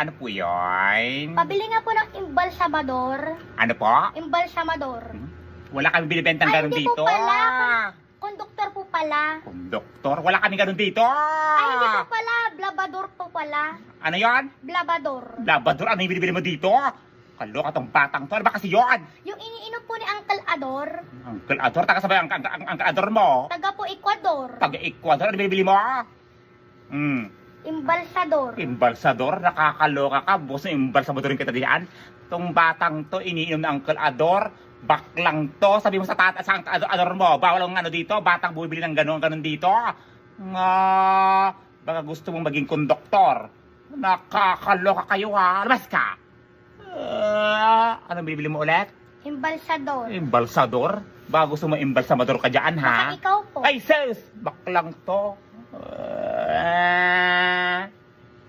ano po yun? Pabili nga po ng imbalsamador. Ano po? Imbalsamador. Wala kami binibentang Ay, ganun hindi dito. po pala. Konduktor po pala. Konduktor, wala kami ganun dito. Ay, hindi po pala. Blabador po pala. Ano yon? Blabador. Labrador, ano yung binibili mo dito? Kaloka tong batang to. Ano ba kasi yon? Yung iniinom po ni Uncle Ador, Uncle Ador, taga sabay ang, ang, ang, ang Ador mo. taga po Ecuador. Taga Ecuador, ano binibili mo? Hmm. Imbalsador. Imbalsador, nakakaloka ka. Boss na imbalsador yung kita diyan. Tong batang to, iniinom ng Uncle Ador. Baklang to. Sabi mo sa tata, sa Ador, mo, bawal ang ano dito, batang bumibili ng ganon, ganon dito. Nga, baka gusto mong maging konduktor. Nakakaloka kayo ha. Labas ka. Ah, anong bibili mo ulit? Imbalsador. Imbalsador? Baka gusto mo imbalsamador ka dyan ha? Baka ikaw po. Ay, sis! Baklang to. Ah,